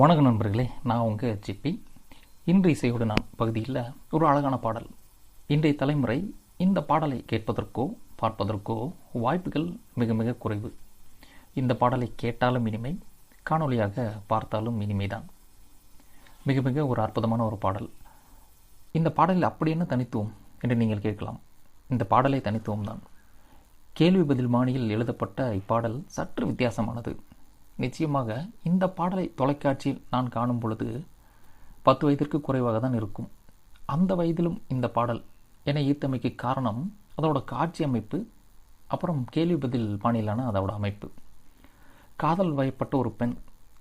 வணக்கம் நண்பர்களே நான் உங்கள் ஜிபி இன்று இசையோடு நான் பகுதியில் ஒரு அழகான பாடல். இன்றைய தலைமுறை இந்த பாடலை கேட்பதற்கோ பார்ப்பதற்கோ வாய்ப்புகள் மிக மிக குறைவு. இந்த பாடலை கேட்டாலும் இனிமை காணொளியாக பார்த்தாலும் இனிமைதான். மிக மிக ஒரு அற்புதமான ஒரு பாடல். இந்த பாடலில் அப்படி என்ன தனித்துவம் என்று நீங்கள் கேட்கலாம். இந்த பாடலை தனித்துவம் தான் கேள்வி பதில் மாணியில் எழுதப்பட்ட இப்பாடல் சற்று வித்தியாசமானது. நிச்சயமாக இந்த பாடலை தொலைக்காட்சியில் நான் காணும் பொழுது பத்து வயதிற்கு குறைவாக தான் இருக்கும். அந்த வயதிலும் இந்த பாடல் என ஈர்த்தமைக்கு காரணம் அதோட காட்சி அமைப்பு அப்புறம் கேள்வி பதில் பாணியிலான அதோட அமைப்பு. காதல் வயப்பட்ட ஒரு பெண்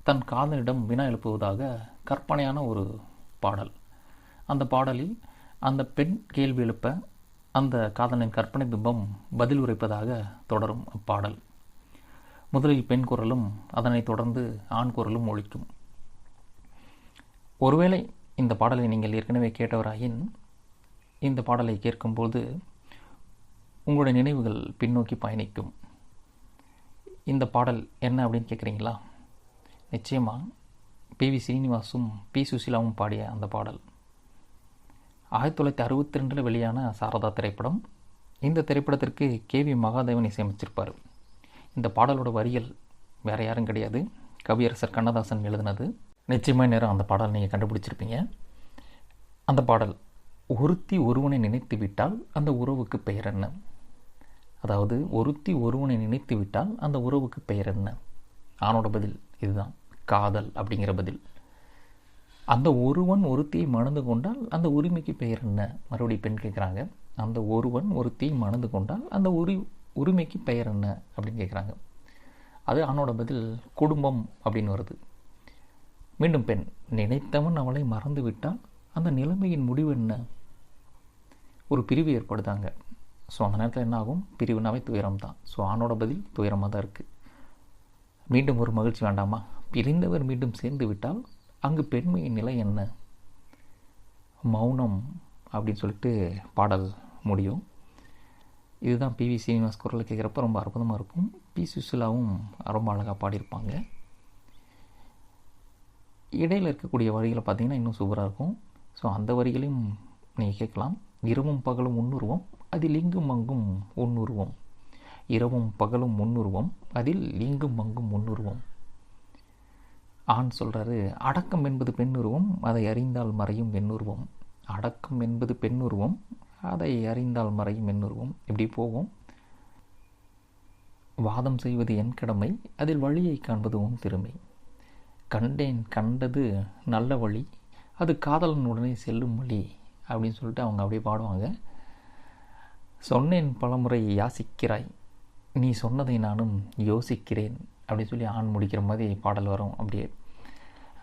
தன் காதலிடம் வினா எழுப்புவதாக கற்பனையான ஒரு பாடல். அந்த பாடலில் அந்த பெண் கேள்வி எழுப்ப அந்த காதலின் கற்பனை பிம்பம் பதில் உரைப்பதாக தொடரும் அப்பாடல். முதலில் பெண் குரலும் அதனைத் தொடர்ந்து ஆண் குரலும் ஒழிக்கும். ஒருவேளை இந்த பாடலை நீங்கள் ஏற்கனவே கேட்டவராயின் இந்த பாடலை கேட்கும்போது உங்களுடைய நினைவுகள் பின்னோக்கி பயணிக்கும். இந்த பாடல் என்ன அப்படின்னு கேட்குறீங்களா? நிச்சயமாக பி வி சீனிவாசும் பி சுசீலாவும் பாடிய அந்த பாடல். ஆயிரத்தி தொள்ளாயிரத்தி அறுபத்தி ரெண்டில் வெளியான சாரதா திரைப்படம். இந்த திரைப்படத்திற்கு கே வி மகாதேவன் இசையமைச்சிருப்பார். இந்த பாடலோட வரிகள் வேறு யாரும் கிடையாது. கவியரசர் கண்ணதாசன் எழுதினது. நிச்சயமாக நேரம் அந்த பாடல் நீங்கள் கண்டுபிடிச்சிருப்பீங்க. அந்த பாடல் ஒருத்தி ஒருவனை நினைத்து விட்டால் அந்த உறவுக்கு பெயர் என்ன? அதாவது ஒருத்தி ஒருவனை நினைத்து விட்டால் அந்த உறவுக்கு பெயர் என்ன? ஆணோட பதில் இதுதான். காதல் அப்படிங்கிற பதில். அந்த ஒருவன் ஒருத்தியை மணந்து கொண்டால் அந்த உரிமைக்கு பெயர் என்ன? மறுபடியும் பெண் கேட்குறாங்க அந்த ஒருவன் ஒருத்தியை மணந்து கொண்டால் அந்த உரி உரிமைக்கு பெயர் என்ன அப்படின்னு கேட்குறாங்க அது ஆணோட பதில் குடும்பம் அப்படின்னு வருது. மீண்டும் பெண் நினைத்தவன் அவளை மறந்து விட்டால் அந்த நிலைமையின் முடிவு என்ன? ஒரு பிரிவு ஏற்படுதாங்க ஸோ அந்த நேரத்தில் என்ன ஆகும்? பிரிவுனாவே துயரம் தான் ஸோ ஆணோட பதில் துயரமாக தான் இருக்குது மீண்டும் ஒரு மகிழ்ச்சி வேண்டாமா? பிரிந்தவர் மீண்டும் சேர்ந்து விட்டால் அங்கு பெண்மையின் நிலை என்ன? மௌனம் அப்படின்னு சொல்லிட்டு பாடல் முடியும். இதுதான் பிவி சீனிவாஸ் குரல் கேட்குறப்ப ரொம்ப அற்புதமாக இருக்கும். பி சுசிலாவும் ரொம்ப அழகாக பாடியிருப்பாங்க. இடையில் இருக்கக்கூடிய வரிகளை பார்த்தீங்கன்னா இன்னும் சூப்பராக இருக்கும். ஸோ அந்த வரிகளையும் நீங்கள் கேட்கலாம். இரவும் பகலும் முன்னுருவம் அதில் இங்கும் அங்கும் ஒன்னுருவம் இரவும் பகலும் முன்னுருவம் அதில் இங்கும் அங்கும் முன்னுருவம் ஆண் சொல்கிறாரு அடக்கம் என்பது பெண்ணுருவம் அதை அறிந்தால் மறையும் பெண்ணுருவம் அடக்கம் என்பது பெண்ணுருவம் அதை அறிந்தால் மறையும் எண்ணுருவம். இப்படி போகும்? வாதம் செய்வது என் கடமை அதில் வழியை காண்பது உன் திறமை. கண்டேன் கண்டது நல்ல வழி அது காதலனுடனே செல்லும் வழி அப்படின்னு சொல்லிட்டு அவங்க அப்படியே பாடுவாங்க. சொன்னேன் பலமுறை யாசிக்கிறாய் நீ சொன்னதை நானும் யோசிக்கிறேன் அப்படின்னு சொல்லி ஆண் முடிக்கிற மாதிரி பாடல் வரும் அப்படியே.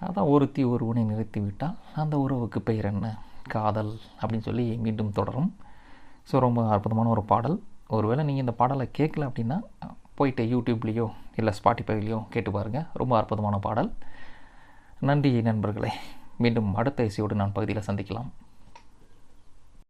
அதான் ஒருத்தி ஒருவனை நிறுத்தி விட்டால் அந்த உறவுக்கு பெயர் என்ன? காதல் அப்படின்னு சொல்லி மீண்டும் தொடரும். ஸோ ரொம்ப அற்புதமான ஒரு பாடல். ஒருவேளை நீங்கள் இந்த பாடலை கேட்கல அப்படின்னா போயிட்டு யூடியூப்லேயோ இல்லை ஸ்பாட்டிஃபைலேயோ கேட்டு பாருங்கள் ரொம்ப அற்புதமான பாடல். நன்றி நண்பர்களே. மீண்டும் அடுத்த இசையோடு நான் பகுதியில் சந்திக்கலாம்.